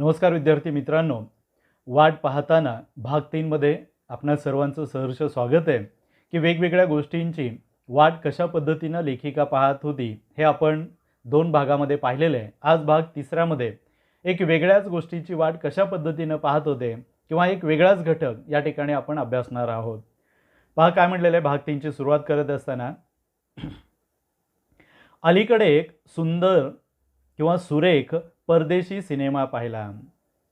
नमस्कार विद्यार्थी मित्रांनो. वाट पाहताना भाग तीनमध्ये आपणा सर्वांचं सहर्ष स्वागत आहे. की वेगवेगळ्या गोष्टींची वाट कशा पद्धतीनं लेखिका पाहत होती हे आपण दोन भागामध्ये पाहिलेलं आहे. आज भाग तिसऱ्यामध्ये एक वेगळ्याच गोष्टीची वाट कशा पद्धतीनं पाहत होते किंवा एक वेगळाच घटक या ठिकाणी आपण अभ्यासणार आहोत. पहा काय म्हटलेलं आहे भाग तीनची सुरुवात करत असताना. अलीकडे एक सुंदर किंवा सुरेख परदेशी सिनेमा पाहिला.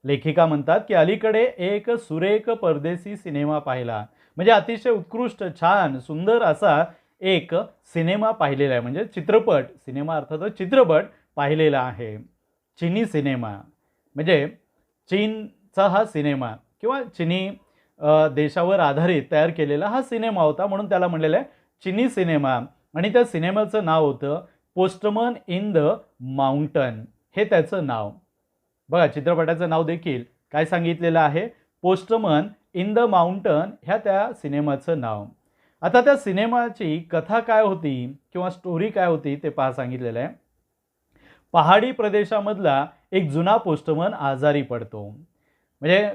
लेखिका म्हणतात की अलीकडे एक सुरेख परदेशी सिनेमा पाहिला. म्हणजे अतिशय उत्कृष्ट छान सुंदर असा एक सिनेमा पाहिलेला आहे. म्हणजे चित्रपट सिनेमा अर्थातच चित्रपट पाहिलेला आहे. चिनी सिनेमा. म्हणजे चीनचा हा सिनेमा किंवा चिनी देशावर आधारित तयार केलेला हा सिनेमा होता म्हणून त्याला म्हणलेला आहे चिनी सिनेमा. आणि त्या सिनेमाचं नाव होतं पोस्टमन इन द माउंटन. हे त्याचं नाव. बघा चित्रपटाचं नाव देखील काय सांगितलेलं आहे? पोस्टमन इन द माउंटन ह्या त्या सिनेमाचं नाव. आता त्या सिनेमाची कथा काय होती किंवा स्टोरी काय होती ते पहा सांगितलेलं आहे. पहाडी प्रदेशामधला एक जुना पोस्टमन आजारी पडतो. म्हणजे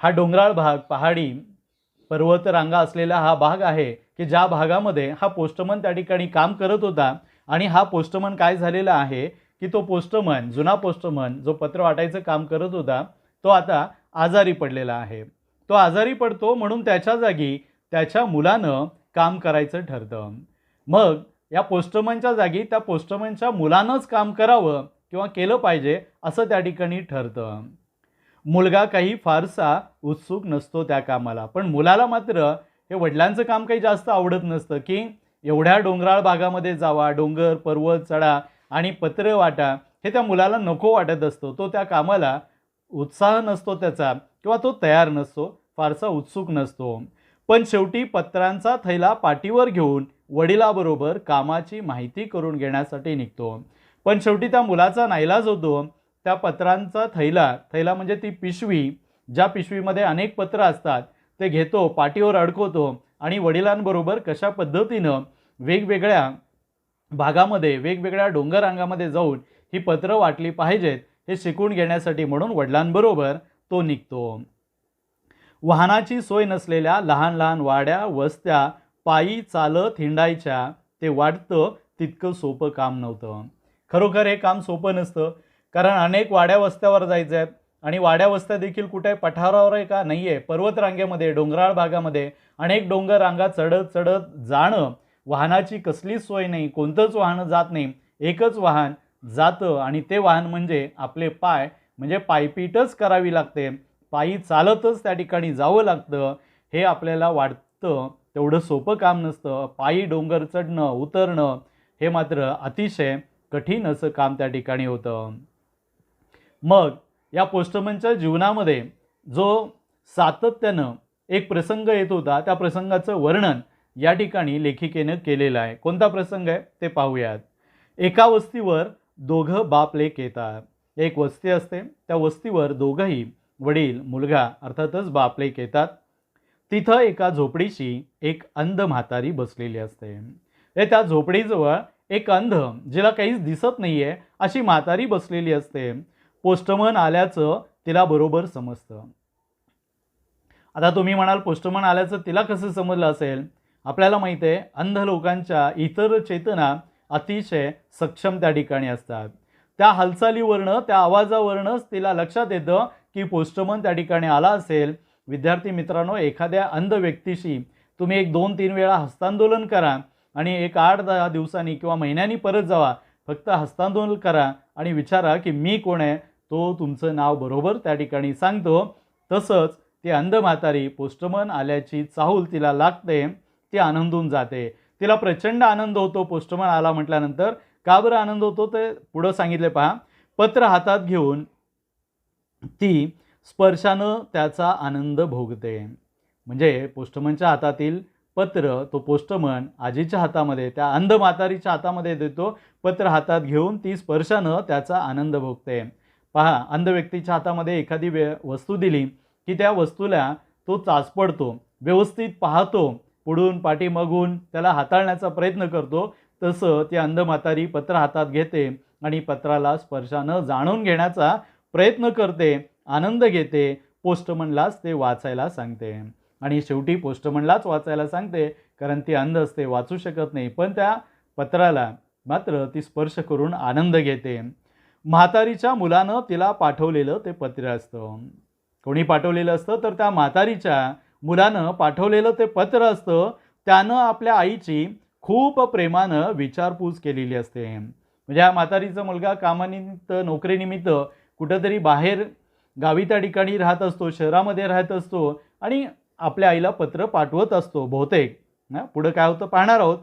हा डोंगराळ भाग पहाडी पर्वत रांगा असलेला हा भाग आहे की ज्या भागामध्ये हा पोस्टमन त्या ठिकाणी काम करत होता आणि हा पोस्टमन काय झालेला आहे? की तो पोस्टमन जुना पोस्टमन जो पत्र वाटायचं काम करत होता तो आता आजारी पडलेला आहे. तो आजारी पडतो म्हणून त्याच्या जागी त्याच्या मुलानं काम करायचं ठरतं. मग या पोस्टमनच्या जागी त्या पोस्टमनच्या मुलानंच काम करावं किंवा केलं पाहिजे असं त्या ठिकाणी ठरतं. मुलगा काही फारसा उत्सुक नसतो त्या कामाला. पण मुलाला मात्र हे वडिलांचं काम काही जास्त आवडत नसतं की एवढ्या डोंगराळ भागामध्ये जावा डोंगर पर्वत चढा आणि पत्र वाटा हे त्या मुलाला नको वाटत असतो. तो त्या कामाला उत्साह नसतो त्याचा किंवा तो तयार नसतो फारसा उत्सुक नसतो. पण शेवटी पत्रांचा थैला पाठीवर घेऊन वडिलाबरोबर कामाची माहिती करून घेण्यासाठी निघतो. पण शेवटी त्या मुलाचा नाईलाज होतो त्या पत्रांचा थैला थैला म्हणजे ती पिशवी ज्या पिशवीमध्ये अनेक पत्र असतात ते घेतो पाठीवर अडकवतो आणि वडिलांबरोबर कशा पद्धतीनं वेगवेगळ्या भागामध्ये वेगवेगळ्या डोंगर रांगामध्ये जाऊन ही पत्रं वाटली पाहिजेत हे शिकून घेण्यासाठी म्हणून वडिलांबरोबर तो निघतो. वाहनाची सोय नसलेल्या लहान लहान वाड्या वस्त्या पायी चालत हिंडायच्या ते वाटतं तितकं सोपं काम नव्हतं. खरोखर हे काम सोपं नसतं कारण अनेक वाड्या वस्त्यावर जायचं आहेत आणि वाड्या वस्त्या देखील कुठे पठारावर आहे का नाही आहे पर्वतरांगेमध्ये डोंगराळ भागामध्ये अनेक डोंगर रांगा चढत चढत जाणं वाहनाची कसलीच सोय नाही कोणतंच वाहन जात नाही एकच वाहन जातं आणि ते वाहन म्हणजे आपले पाय म्हणजे पायपीटच करावी लागते. पायी चालतच त्या ठिकाणी जावं लागतं. हे आपल्याला वाटतं. तेवढं सोपं काम नसतं. पायी डोंगर चढणं उतरणं हे मात्र अतिशय कठीण असं काम त्या ठिकाणी होतं. मग या पोस्टमनच्या जीवनामध्ये जो सातत्यानं एक प्रसंग येत होता त्या प्रसंगाचं वर्णन या ठिकाणी लेखिकेनं केलेला आहे. कोणता प्रसंग आहे? ते पाहूयात. एका वस्तीवर दोघं बाप लेख येतात. एक वस्ती असते त्या वस्तीवर दोघंही वडील मुलगा अर्थातच बाप लेख येतात. तिथं एका झोपडीशी एक अंध म्हातारी बसलेली असते. हे त्या झोपडीजवळ एक अंध जिला काहीच दिसत नाही आहे अशी म्हातारी बसलेली असते. पोस्टमन आल्याचं तिला बरोबर समजतं. आता तुम्ही म्हणाल पोस्टमन आल्याचं तिला कसं समजलं असेल? आपल्याला माहिती आहे अंध लोकांच्या इतर चेतना अतिशय सक्षम त्या ठिकाणी असतात. त्या हालचालीवरनं त्या आवाजावरनंच तिला लक्षात येतं की पोस्टमन त्या ठिकाणी आला असेल. विद्यार्थी मित्रांनो एखाद्या अंध व्यक्तीशी तुम्ही एक दोन तीन वेळा हस्तांदोलन करा आणि एक आठ दहा दिवसांनी किंवा महिन्यांनी परत जावा. फक्त हस्तांदोलन करा आणि विचारा की मी कोण आहे? तो तुमचं नाव बरोबर त्या ठिकाणी सांगतो. तसंच ती अंध म्हातारी पोस्टमन आल्याची चाहूल तिला लागते. ती आनंदून जाते. तिला प्रचंड आनंद होतो पोस्टमन आला म्हटल्यानंतर. का बरं आनंद होतो? ते पुढं सांगितले पहा. पत्र हातात घेऊन ती स्पर्शानं त्याचा आनंद भोगते. म्हणजे पोस्टमनच्या हातातील पत्र तो पोस्टमन आजीच्या हातामध्ये त्या अंध म्हातारीच्या हातामध्ये देतो. पत्र हातात घेऊन ती स्पर्शानं त्याचा आनंद भोगते. पहा अंध व्यक्तीच्या हातामध्ये एखादी वे वस्तू दिली की त्या वस्तूला तो चाचपडतो व्यवस्थित पाहतो पुढून पाठीमागून त्याला हाताळण्याचा प्रयत्न करतो तसं ती अंध म्हातारी पत्र हातात घेते आणि पत्राला स्पर्शानं जाणून घेण्याचा प्रयत्न करते आनंद घेते पोस्टमनलाच ते वाचायला सांगते. आणि शेवटी पोस्टमनलाच वाचायला सांगते कारण ती अंध असते वाचू शकत नाही. पण त्या पत्राला मात्र ती स्पर्श करून आनंद घेते. म्हातारीच्या मुलानं तिला पाठवलेलं ते पत्र असतं. कोणी पाठवलेलं असतं तर त्या म्हातारीच्या मुलानं पाठवलेलं ते पत्र असतं त्यानं आपल्या आईची खूप प्रेमानं विचारपूस केलेली असते. म्हणजे हा म्हातारीचा मुलगा कामानिमित्त नोकरीनिमित्त कुठंतरी बाहेर गावी त्या ठिकाणी राहत असतो शहरामध्ये राहत असतो आणि आपल्या आईला पत्र पाठवत असतो बहुतेक. ना पुढं काय होतं पाहणार आहोत.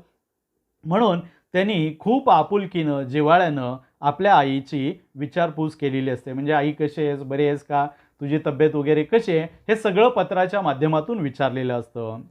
म्हणून त्यांनी खूप आपुलकीनं जिव्हाळ्यानं आपल्या आईची विचारपूस केलेली असते. म्हणजे आई कशी आहेस बरी आहेस का? तुझी तब्येत वगैरे कशी आहे हे सगळं पत्राच्या माध्यमातून विचारलेलं असतं.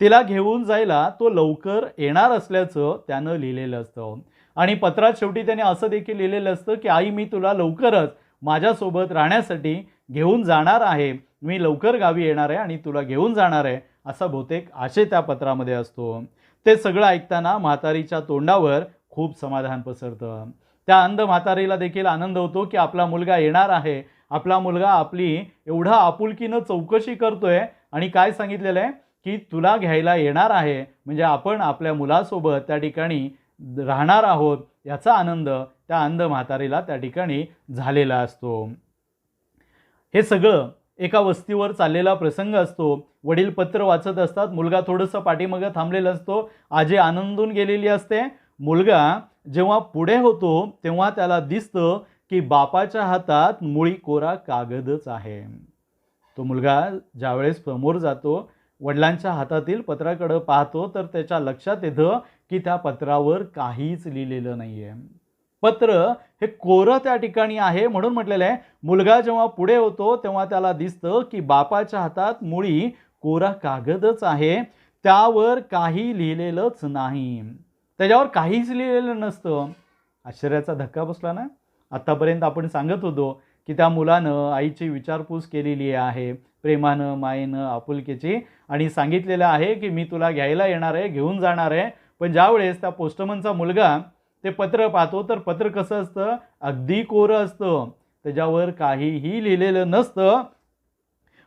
तिला घेऊन जायला तो लवकर येणार असल्याचं त्यानं लिहिलेलं असतं. आणि पत्रात शेवटी त्याने असं देखील लिहिलेलं असतं की आई मी तुला लवकरच माझ्यासोबत राहण्यासाठी घेऊन जाणार आहे. मी लवकर गावी येणार आहे आणि तुला घेऊन जाणार आहे असा बहुतेक आशय त्या पत्रामध्ये असतो. ते सगळं ऐकताना म्हातारीच्या तोंडावर खूप समाधान पसरतं. त्या अंध म्हातारीला देखील आनंद होतो की आपला मुलगा येणार आहे. आपला मुलगा आपली एवढा आपुलकीनं चौकशी करतोय आणि काय सांगितलेलं आहे? की तुला घ्यायला येणार आहे. म्हणजे आपण आपल्या मुलासोबत त्या ठिकाणी राहणार आहोत. याचा आनंद त्या अंध म्हातारीला त्या ठिकाणी झालेला असतो. हे सगळं एका वस्तीवर चाललेला प्रसंग असतो. वडील पत्र वाचत असतात. मुलगा थोडंसं पाठीमागं थांबलेला असतो. आजी आनंदून गेलेली असते. मुलगा जेव्हा पुढे होतो तेव्हा त्याला दिसतं की बापाच्या हातात मुळी कोरा कागदच आहे. तो मुलगा ज्यावेळेस समोर जातो वडिलांच्या हातातील पत्राकडं पाहतो तर त्याच्या लक्षात येतं की त्या पत्रावर काहीच लिहिलेलं नाही आहे पत्र हे कोरं त्या ठिकाणी आहे म्हणून म्हटलेलं आहे. मुलगा जेव्हा पुढे होतो तेव्हा त्याला दिसतं की बापाच्या हातात मुळी कोरा कागदच आहे. त्यावर काही लिहिलेलंच नाही. त्याच्यावर काहीच लिहिलेलं नसतं. आश्चर्याचा धक्का बसला ना? आत्तापर्यंत आपण सांगत होतो की त्या मुलानं आईची विचारपूस केलेली आहे प्रेमानं मायेनं आपुलकीची. आणि सांगितलेलं आहे की मी तुला घ्यायला येणार आहे घेऊन जाणार आहे. पण ज्यावेळेस त्या पोस्टमनचा मुलगा ते पत्र पाहतो तर पत्र कसं असतं? अगदी कोरं असतं. त्याच्यावर काहीही लिहिलेलं नसतं.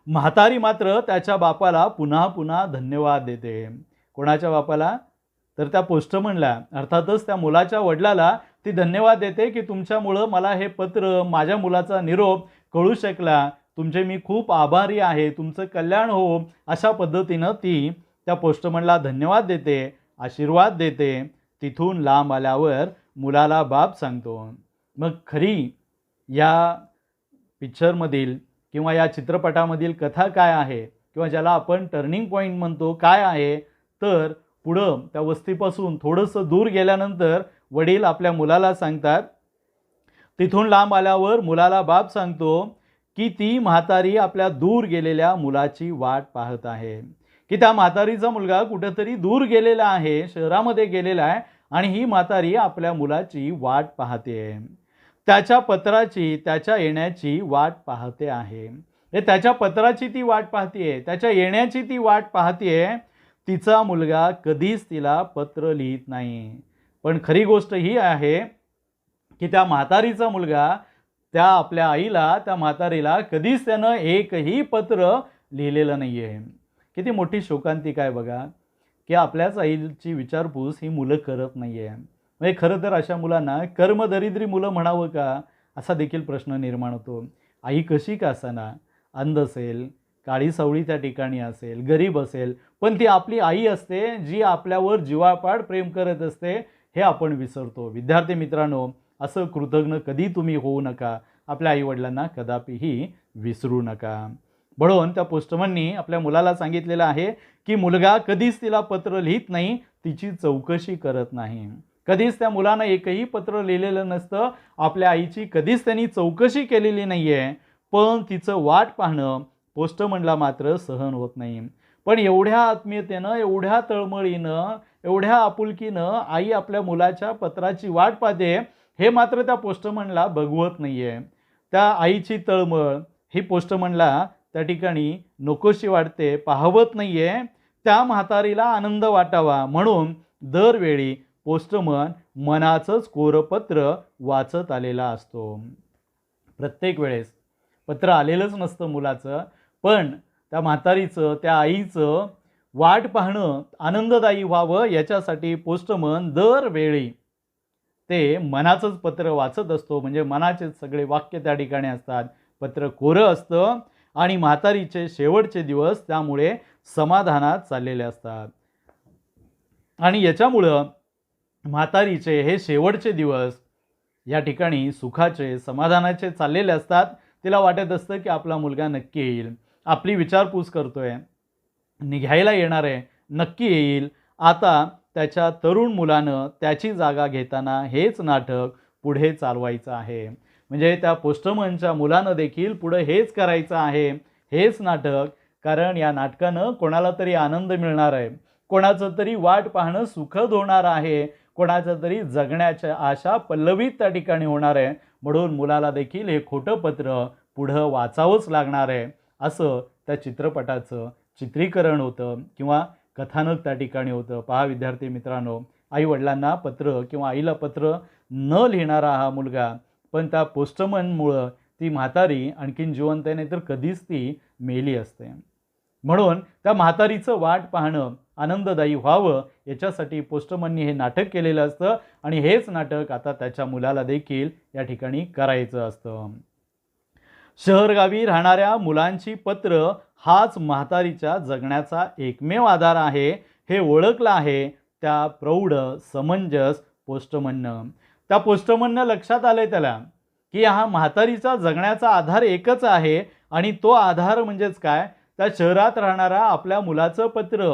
म्हातारी मात्र त्याच्या बापाला पुन्हा पुन्हा धन्यवाद देते. कोणाच्या बापाला? तर त्या पोस्टमनला. अर्थातच त्या मुलाच्या वडिलाला ती धन्यवाद देते की तुमच्यामुळं मला हे पत्र माझ्या मुलाचा निरोप कळू शकला. तुमचे मी खूप आभारी आहे. तुमचं कल्याण हो अशा पद्धतीनं ती त्या पोस्टमनला धन्यवाद देते आशीर्वाद देते. तिथून लांब आल्यावर मुलाला बाप सांगतो. मग खरी या पिक्चरमधील किंवा या चित्रपटामधील कथा काय आहे? किंवा ज्याला आपण टर्निंग पॉईंट म्हणतो काय आहे? तर पुढं त्या वस्तीपासून थोडंसं दूर गेल्यानंतर वडील आपल्या मुलाला सांगतात तिथून लांब आल्यावर मुलाला बाप सांगतो की ती म्हातारी आपल्या दूर गेलेल्या मुलाची वाट पाहत आहे. की त्या म्हातारीचा मुलगा कुठेतरी दूर गेलेला आहे शहरामध्ये गेलेला आहे आणि ही म्हातारी आपल्या मुलाची वाट पाहते. त्याच्या पत्राची त्याच्या येण्याची वाट पाहते आहे. हे त्याच्या पत्राची ती वाट पाहतीये त्याच्या येण्याची ती वाट पाहतीये तिचा मुलगा कधीच तिला पत्र लिहित नाही. पण खरी गोष्ट ही आहे की त्या म्हातारीचा मुलगा त्या आपल्या आईला त्या म्हातारीला कधीच त्यानं एकही पत्र लिहिलेलं नाही आहे किती मोठी शोकांतिका आहे बघा की आपल्याच आईची विचारपूस ही मुलं करत नाही आहे म्हणजे खरं तर अशा मुलांना कर्मदरिद्री मुलं म्हणावं का असा देखील प्रश्न निर्माण होतो. आई कशी का असाना अंध असेल काळी सावळी त्या ठिकाणी असेल गरीब असेल पण ती आपली आई असते जी आपल्यावर जीवापाड प्रेम करत असते हे आपण विसरतो. विद्यार्थी मित्रांनो असं कृतज्ञ कधी तुम्ही होऊ नका. आपल्या आईवडिलांना कदापिही विसरू नका. म्हणून त्या पोस्टमननी आपल्या मुलाला सांगितलेलं आहे की मुलगा कधीच तिला पत्र लिहित नाही तिची चौकशी करत नाही. कधीच त्या मुलानं एकही पत्र लिहिलेलं नसतं. आपल्या आईची कधीच त्यांनी चौकशी केलेली नाही आहे पण तिचं वाट पाहणं पोस्टमनला मात्र सहन होत नाही. पण एवढ्या आत्मीयतेनं एवढ्या तळमळीनं एवढ्या आपुलकीनं आई आपल्या मुलाच्या पत्राची वाट पाहते हे मात्र त्या पोस्टमनला बघवत नाही आहे त्या आईची तळमळ ही पोस्टमनला त्या ठिकाणी नकोशी वाटते पाहवत नाही आहे त्या म्हातारीला आनंद वाटावा म्हणून दरवेळी पोस्टमन मनाचंच कोरपत्र वाचत आलेला असतो. प्रत्येक वेळेस पत्र आलेलंच नसतं मुलाचं पण त्या म्हातारीचं त्या आईचं वाट पाहणं आनंददायी व्हावं याच्यासाठी पोस्टमन दरवेळी ते मनाचंच पत्र वाचत असतो. म्हणजे मनाचेच सगळे वाक्य त्या ठिकाणी असतात. पत्र कोरं असतं आणि म्हातारीचे शेवटचे दिवस त्यामुळे समाधानात चाललेले असतात. आणि याच्यामुळं म्हातारीचे हे शेवटचे दिवस या ठिकाणी सुखाचे समाधानाचे चाललेले असतात. तिला वाटत असतं की आपला मुलगा नक्की येईल. आपली विचारपूस करतोय. निघायला येणार आहे नक्की येईल. आता त्याच्या तरुण मुलानं त्याची जागा घेताना हेच नाटक पुढे चालवायचं आहे. म्हणजे त्या पोस्टमनच्या मुलानं देखील पुढं हेच करायचं आहे. हेच नाटक कारण या नाटकानं कोणाला तरी आनंद मिळणार आहे. कोणाचं तरी वाट पाहणं सुखद होणार आहे. कोणाचं तरी जगण्याच्या आशा पल्लवीत त्या ठिकाणी होणार आहे. म्हणून मुलाला देखील हे खोटं पत्र पुढं वाचावंच लागणार आहे. असं त्या चित्रपटाचं चित्रीकरण होतं किंवा कथानक त्या ठिकाणी होतं. पहा विद्यार्थी मित्रांनो आई वडिलांना पत्र किंवा आईला पत्र न लिहिणारा हा मुलगा पण त्या पोस्टमनमुळं ती म्हातारी आणखीन जिवंत आहे नाही तर कधीच ती मेली असते. म्हणून त्या म्हातारीचं वाट पाहणं आनंददायी व्हावं याच्यासाठी पोस्टमननी हे नाटक केलेलं असतं आणि हेच नाटक आता त्याच्या मुलाला देखील या ठिकाणी करायचं असतं. शहरगावी राहणाऱ्या मुलांची पत्र हाच म्हातारीच्या जगण्याचा एकमेव आधार आहे हे ओळखलं आहे त्या प्रौढ समंजस पोस्टमननं. त्या पोस्टमननं लक्षात आलंय त्याला की हा म्हातारीचा जगण्याचा आधार एकच आहे आणि तो आधार म्हणजेच काय? त्या शहरात राहणारा आपल्या मुलाचं पत्र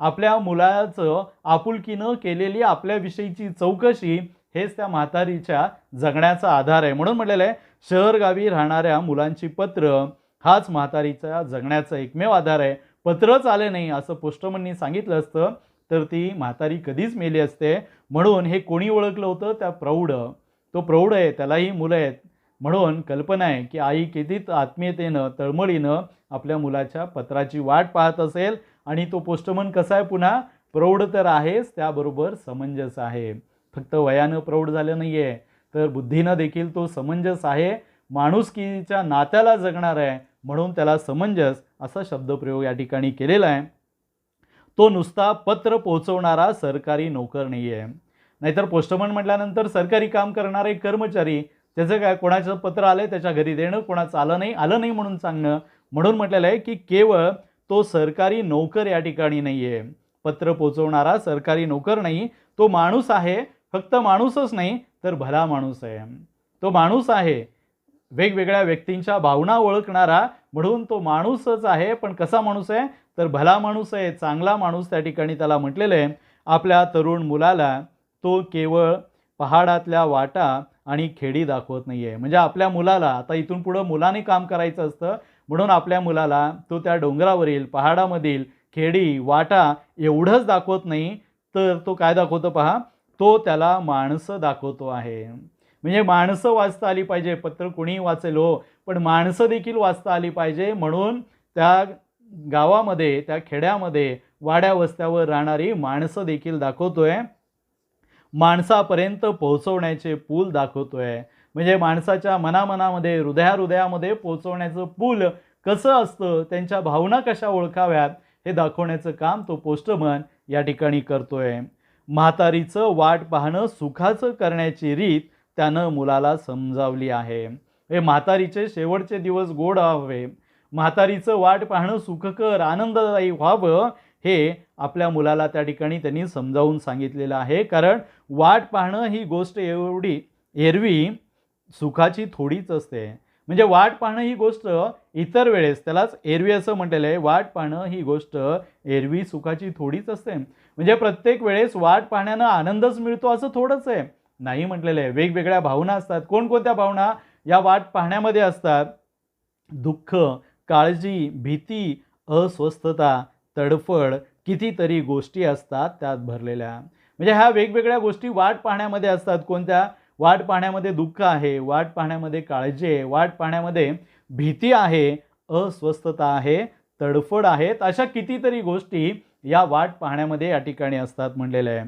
आपल्या मुलाचं आपुलकीनं केलेली आपल्याविषयीची चौकशी हेच त्या म्हातारीच्या जगण्याचा आधार आहे. म्हणून म्हटलेलं आहे शहरगावी राहणाऱ्या मुलांची पत्र हाच म्हातारीचा जगण्याचा एकमेव आधार आहे. पत्रच आले नाही असं पोस्टमननी सांगितलं असतं तर ती म्हातारी कधीच मेली असते. म्हणून हे कोणी ओळखलं होतं? त्या प्रौढ. तो प्रौढ आहे त्यालाही मुलं आहेत. म्हणून कल्पना आहे की आई किती आत्मीयतेनं तळमळीनं आपल्या मुलाच्या पत्राची वाट पाहत असेल आणि तो पोस्टमन कसा आहे पुन्हा? प्रौढ तर आहेच त्याबरोबर समंजस आहे. फक्त वयानं प्रौढ झालं नाही आहे तर बुद्धीनं देखील तो समंजस आहे. माणुसकीच्या नात्याला जगणार आहे. म्हणून त्याला समंजस असा शब्दप्रयोग या ठिकाणी केलेला आहे. तो नुसता पत्र पोहोचवणारा सरकारी नोकर नाही आहे नाहीतर पोस्टमन म्हटल्यानंतर सरकारी काम करणारे कर्मचारी त्याचं काय? कोणाचं पत्र आलं त्याच्या घरी देणं कोणाचं आलं नाही आलं नाही म्हणून सांगणं. म्हणून म्हटलेलं आहे की केवळ तो सरकारी नोकर या ठिकाणी नाही आहे पत्र पोचवणारा सरकारी नोकर नाही. तो माणूस आहे फक्त माणूसच नाही तर भला माणूस आहे. तो माणूस आहे वेगवेगळ्या व्यक्तींच्या भावना ओळखणारा म्हणून तो माणूसच आहे. पण कसा माणूस आहे? तर भला माणूस आहे चांगला माणूस त्या ठिकाणी त्याला म्हटलेलं आहे. आपल्या तरुण मुलाला तो केवळ पहाडातल्या वाटा आणि खेडी दाखवत नाही आहे म्हणजे आपल्या मुलाला आता इथून पुढं मुलाने काम करायचं असतं म्हणून आपल्या मुलाला तो त्या डोंगरावरील पहाडामधील खेडी वाटा एवढंच दाखवत नाही. तर तो काय दाखवतो पहा? तो त्याला माणसं दाखवतो आहे. म्हणजे माणसं वाचता आली पाहिजे पत्र कोणीही वाचेल हो पण माणसं देखील वाचता आली पाहिजे म्हणून त्या गावामध्ये त्या खेड्यामध्ये वाड्या वस्त्यावर राहणारी माणसं देखील दाखवतोय. माणसापर्यंत पोहोचवण्याचे पूल दाखवतोय. म्हणजे माणसाच्या मनामनामध्ये हृदयाहृदयामध्ये पोहोचवण्याचं पूल कसं असतं त्यांच्या भावना कशा ओळखाव्यात हे दाखवण्याचं काम तो पोस्टमन या ठिकाणी करतोय. म्हातारीचं वाट पाहणं सुखाचं करण्याची रीत त्यानं मुलाला समजावली आहे. हे म्हातारीचे शेवटचे दिवस गोड व्हावे. म्हातारीचं वाट पाहणं सुखकर आनंददायी व्हावं हे आपल्या मुलाला त्या ठिकाणी त्यांनी समजावून सांगितलेलं आहे. कारण वाट पाहणं ही गोष्ट एवढी एरवी सुखाची थोडीच असते. म्हणजे वाट पाहणं ही गोष्ट इतर वेळेस त्यालाच एरवी असं म्हटलेलं आहे. वाट पाहणं ही गोष्ट एरवी सुखाची थोडीच असते. म्हणजे प्रत्येक वेळेस वाट पाहण्यानं आनंदच मिळतो असं थोडंच आहे. नाही म्हटलेलं. आहे वेगवेगळ्या भावना असतात. कोणकोणत्या भावना या वाट पाहण्यामध्ये असतात? दुःख काळजी भीती अस्वस्थता तडफड कितीतरी गोष्टी असतात त्यात भरलेल्या. म्हणजे ह्या वेगवेगळ्या गोष्टी वाट पाहण्यामध्ये असतात. कोणत्या? वाट पाहण्यामध्ये दुःख आहे वाट पाहण्यामध्ये काळजी आहे वाट पाहण्यामध्ये भीती आहे अस्वस्थता आहे तडफड आहेत. अशा कितीतरी गोष्टी या वाट पाहण्यामध्ये या ठिकाणी असतात म्हणलेलं आहे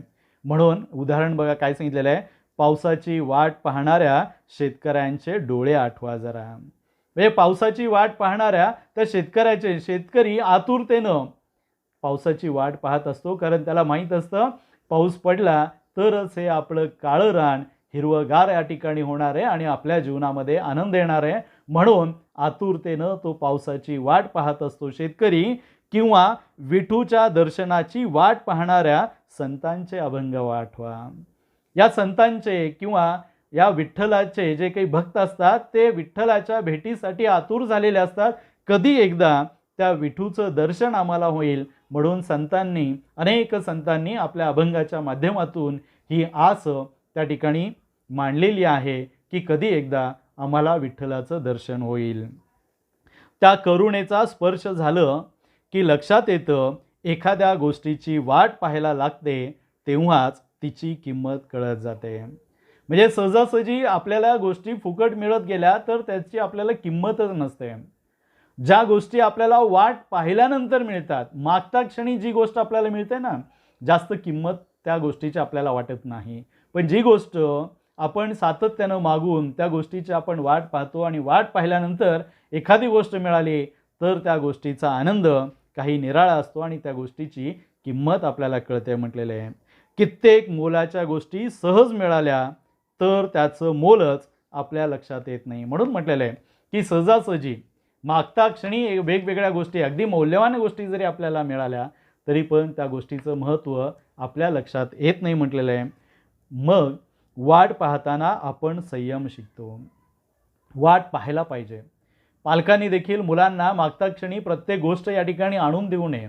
म्हणून उदाहरण बघा काय सांगितलेलं आहे. पावसाची वाट पाहणाऱ्या शेतकऱ्यांचे डोळे आठवा जरा. म्हणजे पावसाची वाट पाहणाऱ्या त्या शेतकऱ्याचे शेतकरी आतुरतेनं पावसाची वाट पाहत असतो. कारण त्याला माहीत असतं पाऊस पडला तरच हे आपलं काळं रान हिरवंगार या ठिकाणी होणार आहे आणि आपल्या जीवनामध्ये आनंद येणार आहे. म्हणून आतुरतेनं तो पावसाची वाट पाहत असतो शेतकरी किंवा विठूच्या दर्शनाची वाट पाहणाऱ्या संतांचे अभंग आठवा या संतांचे किंवा या विठ्ठलाचे जे काही भक्त असतात ते विठ्ठलाच्या भेटीसाठी आतुर झालेले असतात. कधी एकदा त्या विठूचं दर्शन आम्हाला होईल म्हणून संतांनी अनेक संतांनी आपल्या अभंगाच्या माध्यमातून ही आस त्या ठिकाणी मांडलेली आहे की कधी एकदा आम्हाला विठ्ठलाचं दर्शन होईल. त्या करुणेचा स्पर्श झालं की लक्षात येतं एखाद्या गोष्टीची वाट पाहायला लागते तेव्हाच तिची किंमत कळत जाते. म्हणजे सहजासहजी आपल्याला गोष्टी फुकट मिळत गेल्या तर त्याची आपल्याला किंमतच नसते. ज्या गोष्टी आपल्याला वाट पाहिल्यानंतर मिळतात मागता क्षणी जी गोष्ट आपल्याला मिळते ना जास्त किंमत त्या गोष्टीची आपल्याला वाटत नाही. पण जी गोष्ट आपण सातत्यानं मागून त्या गोष्टीची आपण वाट पाहतो आणि वाट पाहिल्यानंतर एखादी गोष्ट मिळाली तर त्या गोष्टीचा आनंद काही निराळा असतो आणि त्या गोष्टीची किंमत आपल्याला कळते म्हटलेलं आहे. कित्येक मोलाच्या गोष्टी सहज मिळाल्या तर त्याचं मोलच आपल्या लक्षात येत नाही. म्हणून म्हटलेलं आहे की सहजासहजी मागता क्षणी वेगवेगळ्या गोष्टी अगदी मौल्यवान गोष्टी जरी आपल्याला मिळाल्या तरी पण त्या गोष्टीचं महत्त्व आपल्या लक्षात येत नाही म्हटलेलं आहे. मग वाट पाहताना आपण संयम शिकतो. वाट पाहायला पाहिजे. पालकांनी देखील मुलांना मागता क्षणी प्रत्येक गोष्ट या ठिकाणी आणून देऊ नये.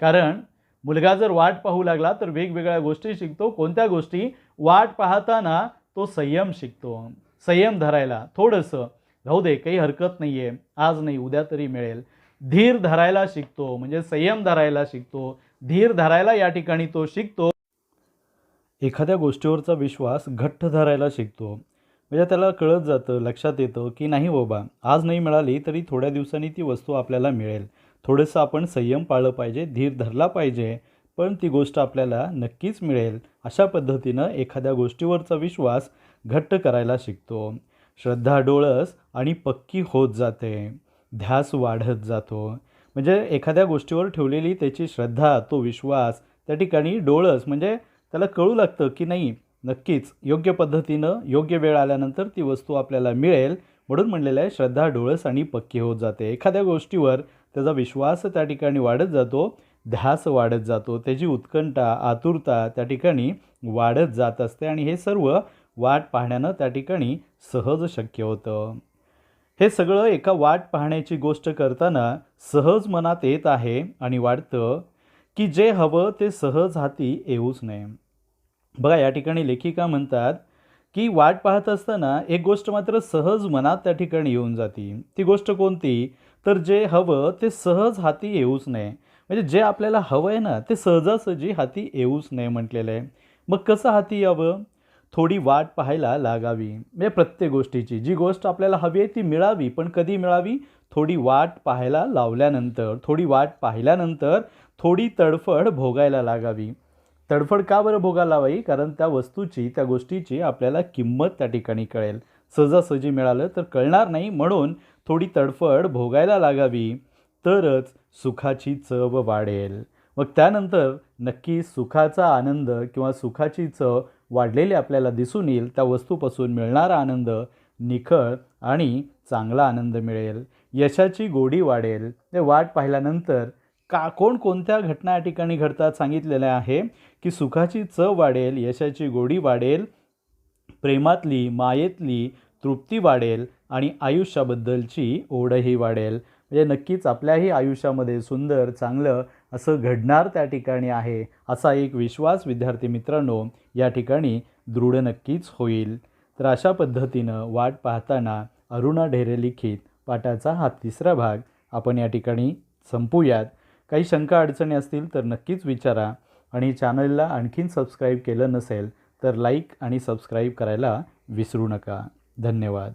कारण मुलगा जर वाट पाहू लागला तर वेगवेगळ्या गोष्टी शिकतो. कोणत्या गोष्टी? वाट पाहताना तो संयम शिकतो. संयम धरायला थोडंसं. राहू दे काही हरकत नाही आहे आज नाही उद्या तरी मिळेल. धीर धरायला शिकतो. म्हणजे संयम धरायला शिकतो. धीर धरायला या ठिकाणी तो शिकतो. एखाद्या गोष्टीवरचा विश्वास घट्ट धरायला शिकतो. म्हणजे त्याला कळत जातं लक्षात येतं की नाही बाबा आज नाही मिळाली तरी थोड्या दिवसांनी ती वस्तू आपल्याला मिळेल. थोडंसं आपण संयम पाळलं पाहिजे धीर धरला पाहिजे पण ती गोष्ट आपल्याला नक्कीच मिळेल. अशा पद्धतीनं एखाद्या गोष्टीवरचा विश्वास घट्ट करायला शिकतो. श्रद्धा डोळस आणि पक्की होत जाते. ध्यास वाढत जातो. म्हणजे एखाद्या गोष्टीवर ठेवलेली त्याची श्रद्धा तो विश्वास त्या ठिकाणी डोळस म्हणजे त्याला कळू लागतं की नाही नक्कीच योग्य पद्धतीनं योग्य वेळ आल्यानंतर ती वस्तू आपल्याला मिळेल म्हणून म्हणलेलं आहे श्रद्धा डोळस आणि पक्की होत जाते. एखाद्या गोष्टीवर त्याचा विश्वास त्या ठिकाणी वाढत जातो ध्यास वाढत जातो त्याची उत्कंठा आतुरता त्या ठिकाणी वाढत जात असते आणि हे सर्व वाट पाहण्यानं त्या ठिकाणी सहज शक्य होतं. हे सगळं एका वाट पाहण्याची गोष्ट करताना सहज मनात येत आहे आणि वाटतं की जे हवं ते सहज हाती येऊच नये. बघा या ठिकाणी लेखिका म्हणतात की वाट पाहत असताना एक गोष्ट मात्र सहज मनात त्या ठिकाणी येऊन जाती. ती गोष्ट कोणती? तर जे हवं ते सहज हाती येऊच नये. म्हणजे जे आपल्याला हवं आहे ना ते सहजासहजी हाती येऊच नये म्हटलेलं आहे. मग कसं हाती यावं? थोडी वाट पाहायला लागावी. म्हणजे प्रत्येक गोष्टीची. जी गोष्ट आपल्याला हवी आहे ती मिळावी पण कधी मिळावी? थोडी वाट पाहायला लावल्यानंतर. थोडी वाट पाहिल्यानंतर थोडी तडफड भोगायला लागावी. तडफड का बरं भोगायला लावावी? कारण त्या वस्तूची त्या गोष्टीची आपल्याला किंमत त्या ठिकाणी कळेल. सहजासहजी मिळालं तर कळणार नाही. म्हणून थोडी तडफड भोगायला लागावी तरच सुखाची चव वाढेल. मग त्यानंतर नक्की सुखाचा आनंद किंवा सुखाची चव वाढलेली आपल्याला दिसून येईल त्या वस्तूपासून मिळणारा आनंद निखळ आणि चांगला आनंद मिळेल. यशाची गोडी वाढेल. ते वाट पाहिल्यानंतर का कोण कोणत्या घटना या ठिकाणी घडतात सांगितलेलं आहे? की सुखाची चव वाढेल यशाची गोडी वाढेल प्रेमातली मायेतली तृप्ती वाढेल आणि आयुष्याबद्दलची ओढही वाढेल. म्हणजे नक्कीच आपल्याही आयुष्यामध्ये सुंदर चांगलं असं घडणार त्या ठिकाणी आहे असा एक विश्वास विद्यार्थी मित्रांनो या ठिकाणी दृढ नक्कीच होईल. तर अशा पद्धतीनं वाट पाहताना अरुणा ढेरे लिखित पाठाचा हा तिसरा भाग आपण या ठिकाणी संपूयात. काही शंका अडचणी असतील तर नक्कीच विचारा आणि चॅनलला आणखीन सबस्क्राईब केलं नसेल तर लाईक आणि सबस्क्राईब करायला विसरू नका. धन्यवाद.